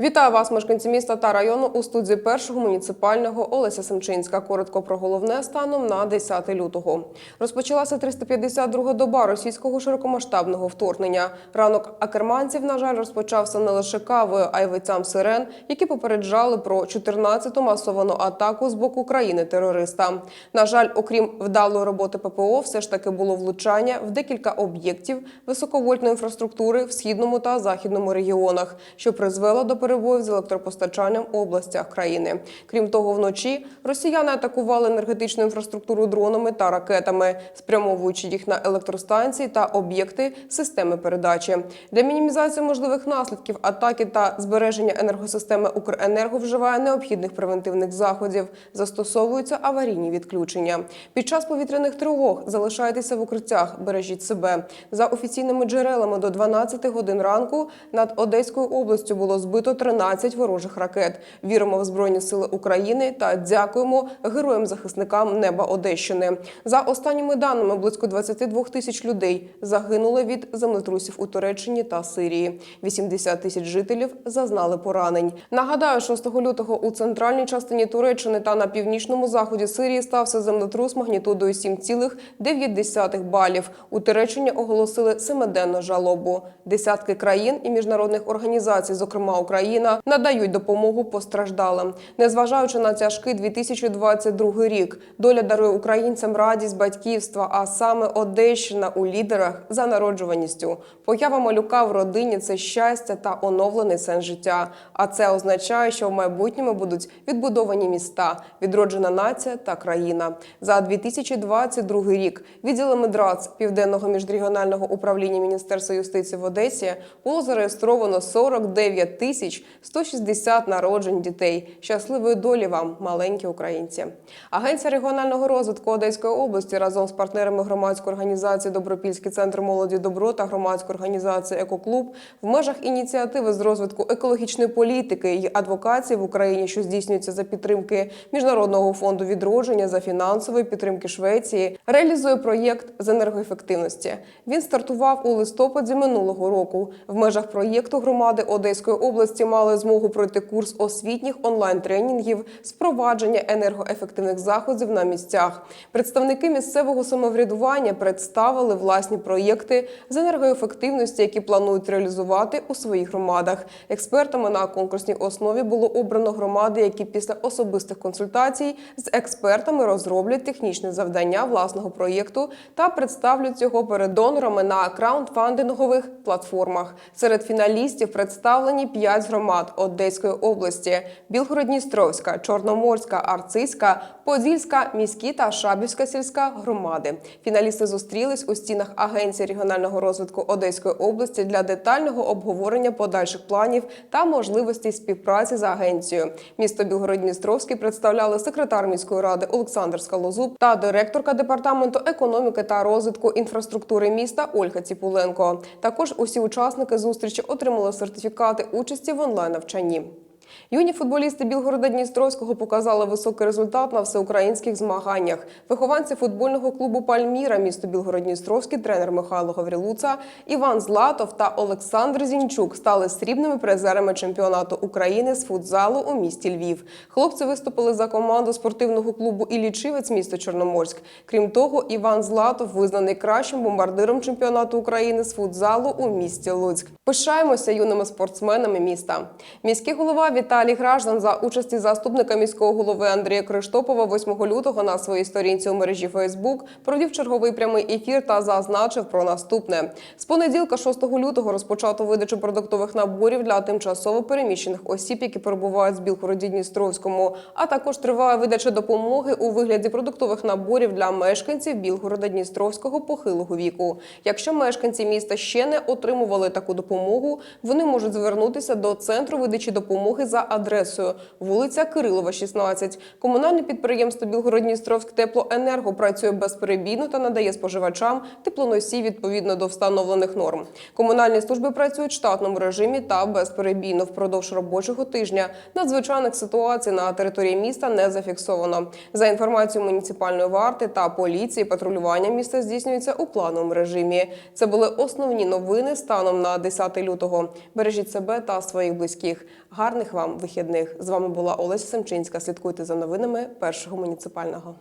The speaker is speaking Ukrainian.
Вітаю вас, мешканці міста та району у студії першого муніципального Олеся Семчинська. Коротко про головне станом на 10 лютого. Розпочалася 352-га доба російського широкомасштабного вторгнення. Ранок акерманців, на жаль, розпочався не лише кавою, а й витцям сирен, які попереджали про 14-ту масовану атаку з боку країни терориста. На жаль, окрім вдалої роботи ППО, все ж таки було влучання в декілька об'єктів високовольтної інфраструктури в східному та західному регіонах, що призвело до перебоїв з електропостачанням у областях країни. Крім того, вночі росіяни атакували енергетичну інфраструктуру дронами та ракетами, спрямовуючи їх на електростанції та об'єкти системи передачі. Для мінімізації можливих наслідків атаки та збереження енергосистеми Укренерго вживає необхідних превентивних заходів. Застосовуються аварійні відключення. Під час повітряних тривог залишайтеся в укриттях, бережіть себе. За офіційними джерелами до 12 годин ранку над Одеською областю було збито 13 ворожих ракет. Віримо в Збройні Сили України та дякуємо героям-захисникам неба Одещини. За останніми даними, близько 22 тисяч людей загинули від землетрусів у Туреччині та Сирії. 80 тисяч жителів зазнали поранень. Нагадаю, 6 лютого у центральній частині Туреччини та на північному заході Сирії стався землетрус магнітудою 7,9 балів. У Туреччині оголосили семиденну жалобу. Десятки країн і міжнародних організацій, зокрема Україна, надають допомогу постраждалим. Незважаючи на тяжкий 2022 рік, доля дарує українцям радість батьківства, а саме Одещина у лідерах за народжуваністю. Поява малюка в родині це щастя та оновлений сенс життя. А це означає, що в майбутньому будуть відбудовані міста, відроджена нація та країна. За 2022 рік відділами ДРАЦ Південного міжрегіонального управління Міністерства юстиції в Одесі було зареєстровано 49 тисяч 160 народжень дітей. Щасливої долі вам, маленькі українці. Агенція регіонального розвитку Одеської області разом з партнерами громадської організації Добропільський центр молоді добро та громадської організації Екоклуб в межах ініціативи з розвитку екологічної політики і адвокації в Україні, що здійснюється за підтримки Міжнародного фонду відродження за фінансової підтримки Швеції, реалізує проєкт з енергоефективності. Він стартував у листопаді минулого року. В межах проєкту громади Одеської області мали змогу пройти курс освітніх онлайн-тренінгів з впровадження енергоефективних заходів на місцях. Представники місцевого самоврядування представили власні проєкти з енергоефективності, які планують реалізувати у своїх громадах. Експертами на конкурсній основі було обрано громади, які після особистих консультацій з експертами розроблять технічне завдання власного проєкту та представлять його перед донорами на краундфандингових платформах. Серед фіналістів представлені п'ять громад Одеської області: Білгород-Дністровська, Чорноморська, Арцизька, Подільська, міські та Шабівська сільська громади. Фіналісти зустрілись у стінах Агенції регіонального розвитку Одеської області для детального обговорення подальших планів та можливостей співпраці з агенцією. Місто Білгород-Дністровський представляли секретар міської ради Олександр Скалозуб та директорка департаменту економіки та розвитку інфраструктури міста Ольга Ціпуленко. Також усі учасники зустрічі отримали сертифікати участі в онлайн навчанні. Юні футболісти Білгорода Дністровського показали високий результат на всеукраїнських змаганнях. Вихованці футбольного клубу Пальміра, місто Білгород-Дністровський, тренер Михайло Гаврилуца, Іван Златов та Олександр Зінчук стали срібними призерами чемпіонату України з футзалу у місті Львів. Хлопці виступили за команду спортивного клубу Іллічівець місто Чорноморськ. Крім того, Іван Златов визнаний кращим бомбардиром чемпіонату України з футзалу у місті Луцьк. Пишаємося юними спортсменами міста. Міський голова Віталій Граждан за участі заступника міського голови Андрія Криштопова 8 лютого на своїй сторінці у мережі Фейсбук провів черговий прямий ефір та зазначив про наступне. З понеділка, 6 лютого, розпочато видачу продуктових наборів для тимчасово переміщених осіб, які перебувають з Білгороді Дністровському, а також триває видача допомоги у вигляді продуктових наборів для мешканців Білгорода Дністровського похилого віку. Якщо мешканці міста ще не отримували таку допомогу, вони можуть звернутися до центру видачі допомоги за адресою вулиця Кирилова, 16. Комунальне підприємство Білгород-Дністровськ теплоенерго працює безперебійно та надає споживачам теплоносій відповідно до встановлених норм. Комунальні служби працюють в штатному режимі та безперебійно впродовж робочого тижня. Надзвичайних ситуацій на території міста не зафіксовано. За інформацією муніципальної варти та поліції, патрулювання міста здійснюється у плановому режимі. Це були основні новини станом на 10 лютого. Бережіть себе та своїх близьких. Гарних вам вихідних. З вами була Олеся Семчинська. Слідкуйте за новинами першого муніципального.